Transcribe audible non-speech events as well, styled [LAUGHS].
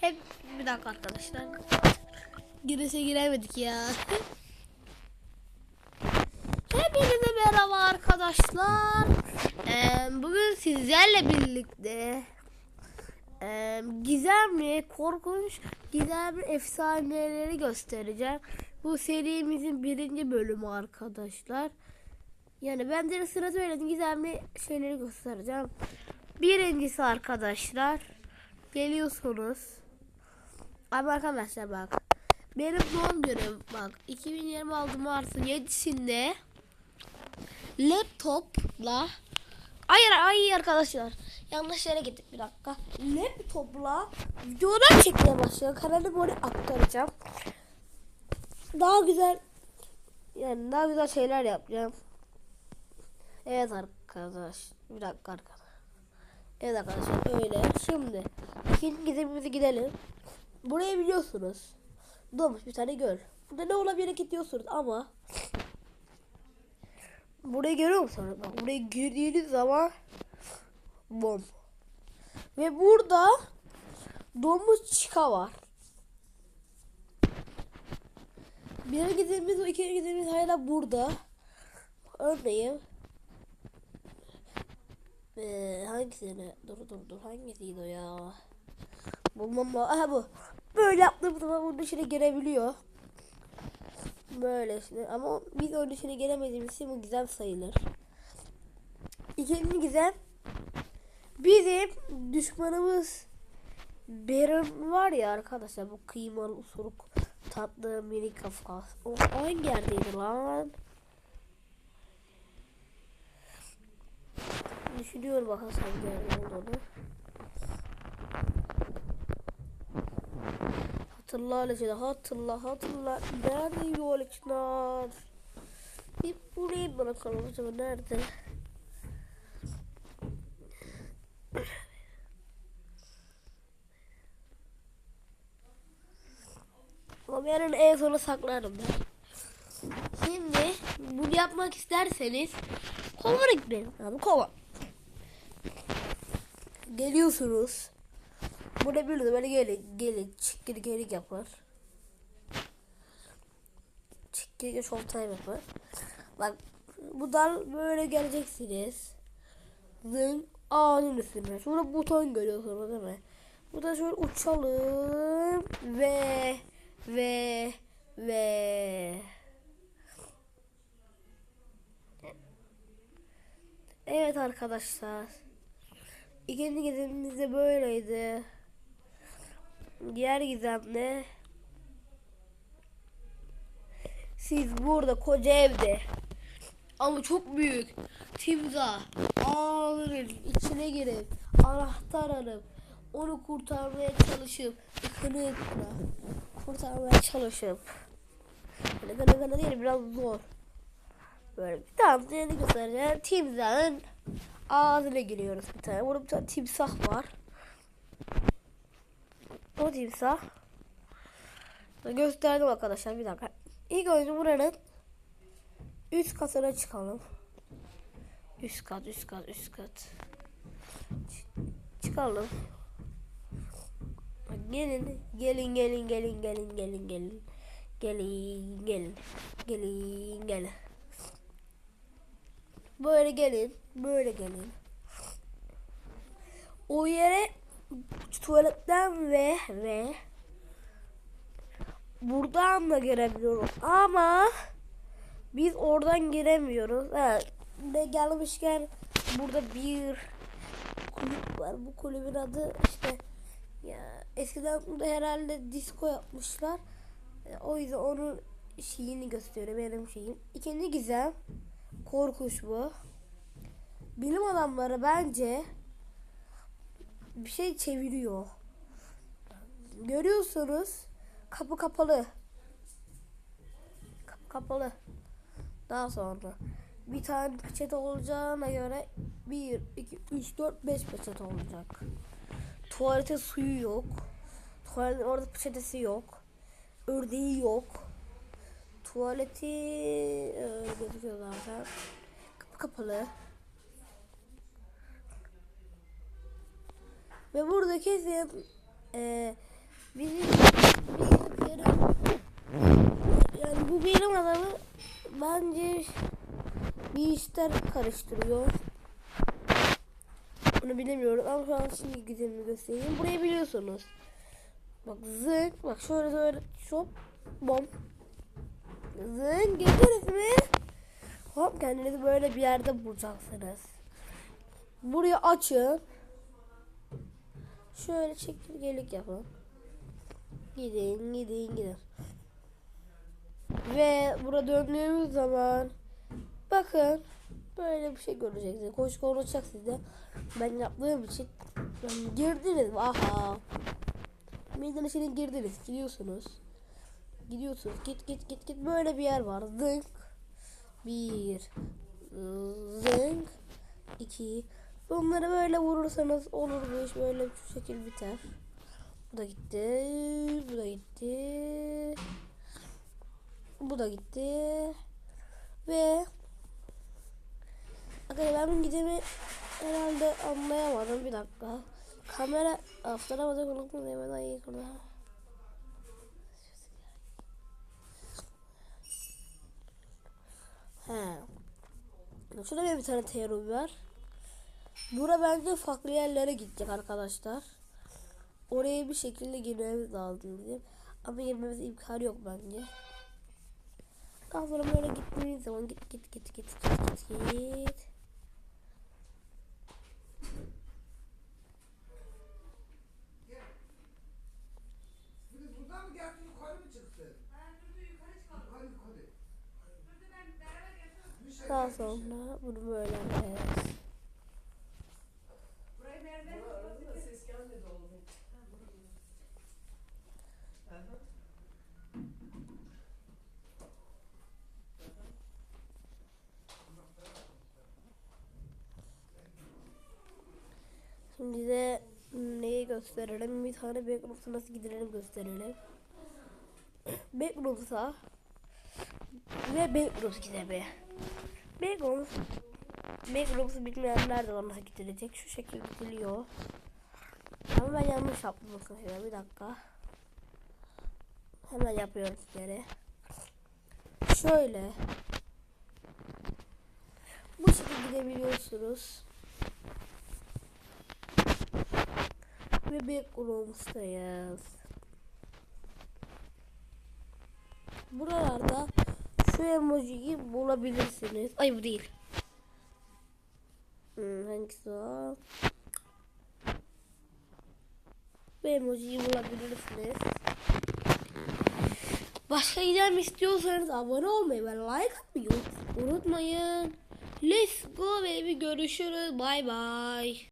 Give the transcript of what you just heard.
Hep bir dakika arkadaşlar. Girese giremedik ya. [LAUGHS] Hepinize merhaba arkadaşlar. Ee, bugün sizlerle birlikte e, gizemli, korkunç, gizemli efsaneleri göstereceğim. Bu serimizin birinci bölümü arkadaşlar. Yani ben de sıra söyledim gizemli şeyleri göstereceğim. Birincisi arkadaşlar geliyorsunuz. Abi arkadaşlar bak. Benim doğum günüm bak 2026 Mart'ın 7'sinde laptopla Hayır hayır arkadaşlar. Yanlış yere gittik bir dakika. Laptopla videolar çekmeye başlıyor. Kanalı böyle aktaracağım. Daha güzel yani daha güzel şeyler yapacağım. Evet arkadaş. Bir dakika arkadaşlar. Evet arkadaşlar öyle. Şimdi ikinci gizemimize gidelim. Burayı biliyorsunuz. Doğmuş bir tane göl. Burada ne olabilir ki diyorsunuz ama Burayı görüyor musunuz? Bak buraya girdiğiniz zaman bom. Ve burada domuz çika var. Bir gizemimiz o ikinci gizemimiz hala burada. Örneğin ee, hangisini? Dur dur dur hangisiydi o ya? Bulmam lazım. Aha bu. Böyle yaptığım zaman bunun içine girebiliyor. Böyle işte. Ama biz onun içine giremediğimiz için bu gizem sayılır. İkinci gizem bizim düşmanımız Berin var ya arkadaşlar bu kıymalı usuruk tatlı mini kafkas. O hangi yerdeydi lan? Düşünüyorum bakalım hangi yerde olduğunu. Hatırla Alexander hatırla hatırla. Nerede Alexander? Bir burayı bırakalım acaba nerede? Ama yarın en sona saklarım ben. Şimdi bunu yapmak isterseniz kova gitmeyin kova. Geliyorsunuz. Burada bir de böyle gelin gelin çikkiri geri yapar. Çikkiri short time yapar. Bak bu dal böyle geleceksiniz. Zın ağacın üstüne. Sonra buton görüyorsunuz değil mi? Burada şöyle uçalım ve ve ve Evet arkadaşlar. İkinci gizemimiz de böyleydi. Diğer gizem ne? Siz burada koca evde. Ama çok büyük. Timza ağların içine girip anahtar alıp onu kurtarmaya çalışıp ıkını kurtarmaya çalışıp. Böyle gana gana değil biraz zor. Böyle bir tane yeni göstereceğim. Timzanın ağzına giriyoruz bir tane. Burada bir tane timsah var o timsah gösterdim arkadaşlar bir dakika İlk önce buranın üst katına çıkalım. Üst kat, üst kat, üst kat. Çıkalım. Gelin, gelin, gelin, gelin, gelin, gelin, gelin. Gelin, gelin. Gelin, gelin. Böyle gelin, böyle gelin. O yere tuvaletten ve ve buradan da girebiliyoruz ama biz oradan giremiyoruz. Evet. Ne gelmişken burada bir kulüp var. Bu kulübün adı işte ya eskiden burada herhalde disco yapmışlar. E, O yüzden onun şeyini gösteriyor benim şeyim. İkinci gizem korkunç bu. Bilim adamları bence bir şey çeviriyor. Görüyorsunuz kapı kapalı. Kapı kapalı. Daha sonra bir tane peçete olacağına göre 1, 2, 3, 4, 5 peçete olacak. Tuvalete suyu yok. Tuvaletin orada peçetesi yok. Ördeği yok. Tuvaleti e, gözüküyor zaten. Kapı kapalı. Ve burada kesin e, Bizim bizim yarım yani bu bilim adamı bence bir işler karıştırıyor. Bunu bilemiyorum ama şu an şimdi gidelim göstereyim. Burayı biliyorsunuz. Bak zınk bak şöyle şöyle şop bom. Zınk girdiniz mi? Hop kendinizi böyle bir yerde bulacaksınız. Burayı açın. Şöyle çekirgelik yapın. Gidin gidin gidin. Ve burada döndüğümüz zaman bakın böyle bir şey göreceksiniz. Koş konuşacak size. Ben yaptığım için ben girdiniz. Aha. Meydan içine girdiniz. Gidiyorsunuz. Gidiyorsunuz. Git git git git. Böyle bir yer var. Zınk. Bir. Zınk. iki. Bunları böyle vurursanız olur bu iş. Böyle şu şekil biter. Bu da gitti. Bu da gitti. Bu da gitti. Ve Arkadaşlar ben gidemi herhalde anlayamadım. Bir dakika. Kamera aftaramadık unutma hemen ayı burada. He. Şurada bir tane teori var. Bura bence farklı yerlere gidecek arkadaşlar. Oraya bir şekilde girmemiz lazım bizim. Ama girmemiz imkanı yok bence. Daha sonra böyle gittiğimiz zaman git git git git git git git. Siz buradan mı geldin yukarı mı çıktın? Yukarı yukarı. Bir şey Daha sonra bunu böyle yapacağız. Şimdi de neyi gösterelim? Bir tane backrooms'a nasıl gidilelim gösterelim. Backrooms'a ve backrooms gidemi. Backrooms Backrooms'u bilmeyenler de nasıl gidilecek. Şu şekilde gidiliyor. Ama ben yanlış yaptım arkadaşlar. Bir dakika. Hemen yapıyorum sizlere. Şöyle. Bu şekilde gidebiliyorsunuz. Ve backrooms'tayız. Buralarda şu emojiyi bulabilirsiniz. Ay bu değil. Hmm, hangisi o? Bu emojiyi bulabilirsiniz. Başka gidem istiyorsanız abone olmayı ve like atmayı unutmayın. Let's go baby görüşürüz. Bye bye.